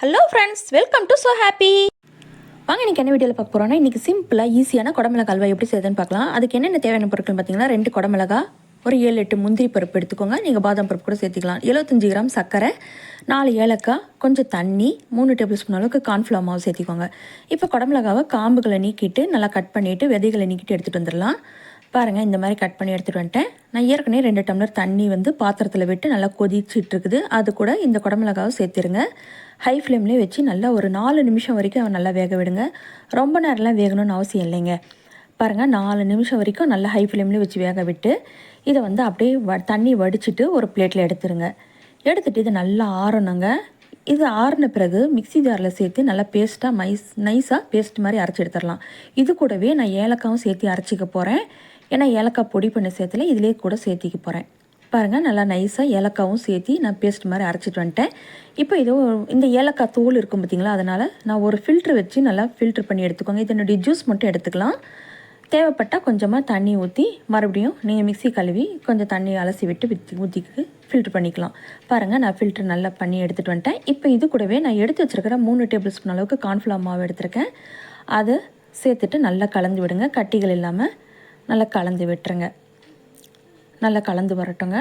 Hello friends welcome to so happy வாங்க இன்றைக்கி என்ன வீடியோவில் பார்க்க போகிறோன்னா இன்றைக்கி சிம்பிளாக ஈஸியான குடமிளகா அல்வா எப்படி செய்யுதுன்னு பார்க்கலாம். அதுக்கு என்னென்ன தேவையான பொருட்கள் பார்த்தீங்கன்னா ரெண்டு குடமிளகா ஒரு ஏழு எட்டு முந்திரி பருப்பு எடுத்துக்கோங்க. நீங்கள் பாதாம் பருப்பு கூட சேர்த்துக்கலாம். எழுபத்தஞ்சு கிராம் சர்க்கரை நாலு ஏலக்காய் கொஞ்சம் தண்ணி மூணு டேபிள் ஸ்பூன் அளவுக்கு கார்ன்ஃப்ளவர் மாவு சேர்த்திக்கோங்க. இப்போ குடமிளகாவை காம்புகளை நீக்கிட்டு நல்லா கட் பண்ணிவிட்டு விதைகளை நீக்கிட்டு எடுத்துகிட்டு வந்துடலாம். பாருங்கள் இந்த மாதிரி கட் பண்ணி எடுத்துகிட்டு வந்துட்டேன். நான் ஏற்கனவே ரெண்டு டம்ளர் தண்ணி வந்து பாத்திரத்தில் விட்டு நல்லா கொதிச்சிட்ருக்குது. அது கூட இந்த குடமிளகாவை சேர்த்துருங்க. ஹை ஃப்ளேம்லேயே வச்சு நல்லா ஒரு நாலு நிமிஷம் வரைக்கும் நல்லா வேக விடுங்க. ரொம்ப நேரம்லாம் வேகணும்னு அவசியம் இல்லைங்க. பாருங்கள் நாலு நிமிஷம் வரைக்கும் நல்லா ஹை ஃப்ளேம்லேயே வச்சு வேக விட்டு இதை வந்து அப்படியே வ தண்ணி வடிச்சிட்டு ஒரு பிளேட்டில் எடுத்துருங்க. எடுத்துகிட்டு இது நல்லா ஆறணுங்க. இது ஆறின பிறகு மிக்சி ஜாரில் சேர்த்து நல்லா பேஸ்ட்டாக மைஸ் நைஸாக பேஸ்ட் மாதிரி அரைச்சி எடுத்துடலாம். இது கூடவே நான் ஏலக்காவும் சேர்த்து அரைச்சிக்க போகிறேன் ஏன்னா ஏலக்காய் பொடி பண்ண சேர்த்துல இதிலே கூட சேர்த்திக்க போகிறேன் பாருங்கள் நல்லா நைஸாக ஏலக்காவும் சேர்த்தி நான் பேஸ்ட் மாதிரி அரைச்சிட்டு வந்துட்டேன். இப்போ இதோ இந்த ஏலக்காய் தோல் இருக்கும் பார்த்தீங்களா அதனால் நான் ஒரு ஃபில்ட்ரு வச்சு நல்லா ஃபில்ட்ரு பண்ணி எடுத்துக்கோங்க. இதனுடைய ஜூஸ் மட்டும் எடுத்துக்கலாம். தேவைப்பட்டால் கொஞ்சமாக தண்ணி ஊற்றி மறுபடியும் நீங்கள் மிக்சி கழுவி கொஞ்சம் தண்ணி அலசி விட்டு வித்தி ஊற்றிக்கு ஃபில்ட்ரு பண்ணிக்கலாம். பாருங்கள் நான் ஃபில்ட்ரு நல்லா பண்ணி எடுத்துகிட்டு வந்துட்டேன். இப்போ இது கூடவே நான் எடுத்து வச்சுருக்கிற மூணு டேபிள் ஸ்பூன் அளவுக்கு கார்ன்ஃப்ளவர் மாவு எடுத்திருக்கேன். அதை சேர்த்துட்டு நல்லா கலந்து விடுங்க. கட்டிகள் இல்லாமல் நல்லா கலந்து விட்டுருங்க. நல்லா கலந்து வரட்டுங்க.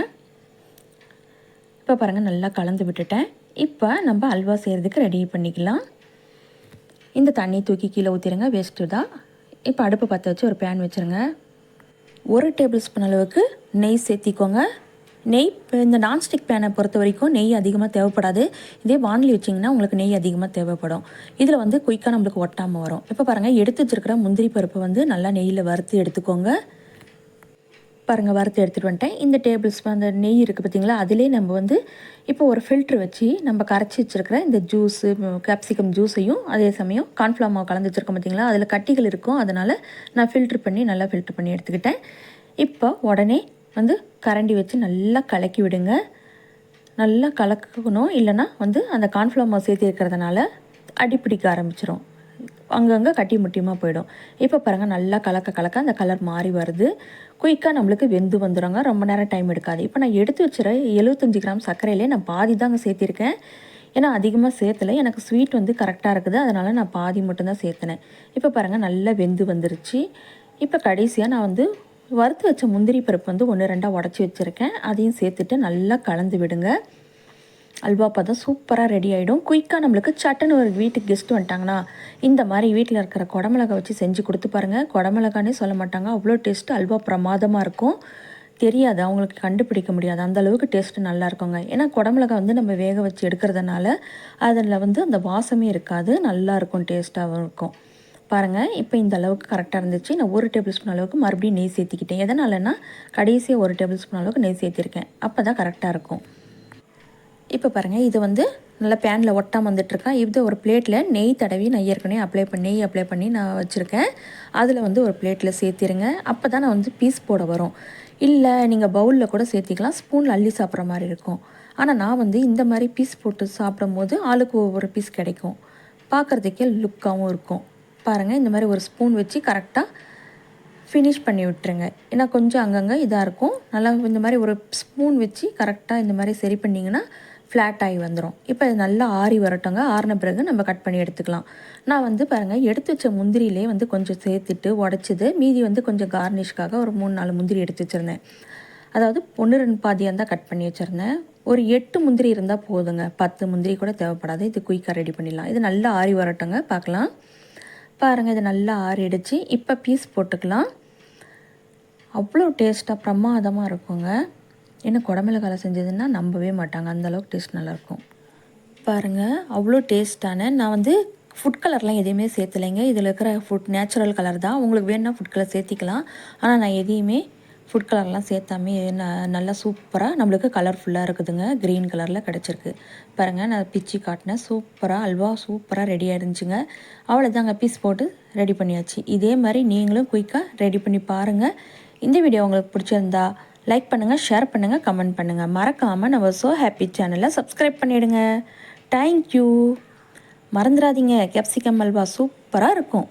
இப்போ பாருங்கள் நல்லா கலந்து விட்டுட்டேன். இப்போ நம்ம அல்வா செய்கிறதுக்கு ரெடி பண்ணிக்கலாம். இந்த தண்ணி தூக்கி கீழே ஊற்றிடுங்க வேஸ்ட்டு தான். இப்போ அடுப்பு பற்ற வச்சு ஒரு பேன் வச்சுருங்க. ஒரு டேபிள் ஸ்பூன் அளவுக்கு நெய் சேர்த்திக்கோங்க. நெய் இந்த நான்ஸ்டிக் பேனை பொறுத்த வரைக்கும் நெய் அதிகமாக தேவைப்படாது. இதே வானலி வச்சிங்கன்னா உங்களுக்கு நெய் அதிகமாக தேவைப்படும். இதில் வந்து குயிக்காக நம்மளுக்கு ஒட்டாமல் வரும். இப்போ பாருங்கள் எடுத்து வச்சுருக்கிற முந்திரி பருப்பை வந்து நல்லா நெய்யில் வறுத்து எடுத்துக்கோங்க. பாருங்கள் வறுத்து எடுத்துகிட்டு வந்துட்டேன். இந்த டேபிள்ஸ் அந்த நெய் இருக்குது பார்த்தீங்களா அதிலே நம்ம வந்து இப்போ ஒரு ஃபில்ட்ரு வச்சு நம்ம கரைச்சி வச்சுருக்கிற இந்த ஜூஸு கேப்சிகம் ஜூஸையும் அதே சமயம் கார்ன்ஃப்ளவர் கலந்து வச்சுருக்கோம் பார்த்தீங்களா அதில் கட்டிகள் இருக்கும். அதனால் நான் ஃபில்ட்ரு பண்ணி நல்லா ஃபில்ட்ரு பண்ணி எடுத்துக்கிட்டேன். இப்போ உடனே வந்து கரண்டி வச்சு நல்லா கலக்கி விடுங்க. நல்லா கலக்கணும். இல்லைன்னா வந்து அந்த கார்ன்ஃப்ளவர் சேர்த்து இருக்கிறதுனால அடிப்பிடிக்க ஆரம்பிச்சிடும் அங்கங்கே கட்டி முட்டியமாக போயிடும். இப்போ பாருங்கள் நல்லா கலக்க கலக்க அந்த கலர் மாறி வருது. குயிக்காக நம்மளுக்கு வெந்து வந்துடுங்க ரொம்ப நேரம் டைம் எடுக்காது. இப்போ நான் எடுத்து வச்சுற எழுபத்தஞ்சி கிராம் சர்க்கரையிலே நான் பாதி தாங்க சேர்த்திருக்கேன். ஏன்னா அதிகமாக சேர்த்தலை. எனக்கு ஸ்வீட் வந்து கரெக்டாக இருக்குது. அதனால் நான் பாதி மட்டும்தான் சேர்த்துனேன். இப்போ பாருங்கள் நல்லா வெந்து வந்துருச்சு. இப்போ கடைசியாக நான் வந்து வறுத்து வச்ச முந்திரி பருப்பு வந்து ஒன்று ரெண்டாக உடச்சி வச்சுருக்கேன். அதையும் சேர்த்துட்டு நல்லா கலந்து விடுங்க. அல்வா பதம் சூப்பராக ரெடி ஆகிடும் குயிக்காக நம்மளுக்கு சட்டன்னு ஒரு வீட்டுக்கு கெஸ்ட் வந்துட்டாங்கன்னா இந்த மாதிரி வீட்டில் இருக்கிற குடமிளகா வச்சு செஞ்சு கொடுத்து பாருங்கள் குடமிளகானே சொல்ல மாட்டாங்க. அவ்வளோ டேஸ்ட் அல்வா பிரமாதமாக இருக்கும். தெரியாது. அவங்களுக்கு கண்டுபிடிக்க முடியாது. அந்த அளவுக்கு டேஸ்ட்டு நல்லா இருக்குங்க. ஏன்னா குடமிளகா வந்து நம்ம வேக வச்சு எடுக்கிறதுனால அதில் வந்து அந்த வாசமே இருக்காது. நல்லா இருக்கும் டேஸ்ட்டாகவும் இருக்கும். பாருங்கள் இப்போ இந்த அளவுக்கு கரெக்டாக இருந்துச்சு. நான் ஒரு டேபிள் ஸ்பூன் அளவுக்கு மறுபடியும் நெய் சேர்த்திக்கிட்டேன். எதனாலன்னா கடைசியாக ஒரு டேபிள் ஸ்பூன் அளவுக்கு நெய் சேர்த்திருக்கேன். அப்போ தான் கரெக்டாக இருக்கும். இப்போ பாருங்கள் இது வந்து நல்லா பேனில் ஒட்டாமல் வந்துட்டுருக்கேன் இது ஒரு பிளேட்டில் நெய் தடவி நான் ஏற்கனவே அப்ளை பண்ணி நெய் அப்ளை பண்ணி நான் வச்சுருக்கேன். அதில் வந்து ஒரு பிளேட்டில் சேர்த்திருங்க. அப்போ தான் நான் வந்து பீஸ் போட வரும். இல்லை நீங்கள் பவுலில் கூட சேர்த்திக்கலாம். ஸ்பூனில் அள்ளி சாப்பிட்ற மாதிரி இருக்கும். ஆனால் நான் வந்து இந்த மாதிரி பீஸ் போட்டு சாப்பிடும் போது ஆளுக்கு ஒவ்வொரு பீஸ் கிடைக்கும். பார்க்குறதுக்கே லுக்காகவும் இருக்கும். பாருங்கள் இந்த மாதிரி ஒரு ஸ்பூன் வச்சு கரெக்டாக ஃபினிஷ் பண்ணி விட்டுருங்க. ஏன்னா கொஞ்சம் அங்கங்கே இதாக இருக்கும். நல்லா இந்த மாதிரி ஒரு ஸ்பூன் வச்சு கரெக்டாக இந்த மாதிரி சரி பண்ணிங்கன்னா ஃப்ளாட் ஆகி வந்துடும் இப்போ இது நல்லா ஆறி வரட்டோங்க. ஆறின பிறகு நம்ம கட் பண்ணி எடுத்துக்கலாம். நான் வந்து பாருங்கள் எடுத்து வச்ச முந்திரியிலே வந்து கொஞ்சம் சேர்த்துட்டு உடச்சிது. மீதி வந்து கொஞ்சம் கார்னிஷ்காக ஒரு மூணு நாலு முந்திரி எடுத்து வச்சுருந்தேன். அதாவது ஒன்று ரெண்டு பாதியாக தான் கட் பண்ணி வச்சுருந்தேன். ஒரு எட்டு முந்திரி இருந்தால் போதுங்க. பத்து முந்திரி கூட தேவைப்படாது. இது குயிக்காக ரெடி பண்ணிடலாம். இது நல்லா ஆறி வரட்டோங்க. பார்க்கலாம். பாருங்கள் இது நல்லா ஆறிடுச்சு. இப்போ பீஸ் போட்டுக்கலாம். அவ்வளோ டேஸ்ட்டாக பிரமாதமாக இருக்குங்க. என்ன குடமிளகால செஞ்சதுன்னா நம்பவே மாட்டாங்க. அந்தளவுக்கு டேஸ்ட் நல்லாயிருக்கும். பாருங்கள் அவ்வளோ டேஸ்ட்டான நான் வந்து ஃபுட் கலர்லாம் எதையுமே சேர்த்துலைங்க. இதில் இருக்கிற ஃபுட் நேச்சுரல் கலர் தான். உங்களுக்கு வேணுன்னா ஃபுட் கலர் சேர்த்திக்கலாம். ஆனால் நான் எதையுமே ஃபுட் கலர்லாம் சேர்த்தாமே ந நல்லா சூப்பராக நம்மளுக்கு கலர்ஃபுல்லாக இருக்குதுங்க. க்ரீன் கலரில் கிடச்சிருக்கு. பாருங்கள் நான் பிச்சு காட்டினேன். சூப்பராக அல்வா சூப்பராக ரெடியாக இருந்துச்சுங்க. அவ்வளோதாங்க பீஸ் போட்டு ரெடி பண்ணியாச்சு. இதே மாதிரி நீங்களும் குயிக்காக ரெடி பண்ணி பாருங்கள் இந்த வீடியோ உங்களுக்கு பிடிச்சிருந்தா லைக் பண்ணுங்கள் ஷேர் பண்ணுங்கள் கமெண்ட் பண்ணுங்கள் மறக்காமல் நம்ம ஸோ ஹாப்பி சேனலை சப்ஸ்கிரைப் பண்ணிவிடுங்க தேங்க்யூ மறந்துடாதீங்க. கேப்சிகம் அல்வா சூப்பராக இருக்கும்.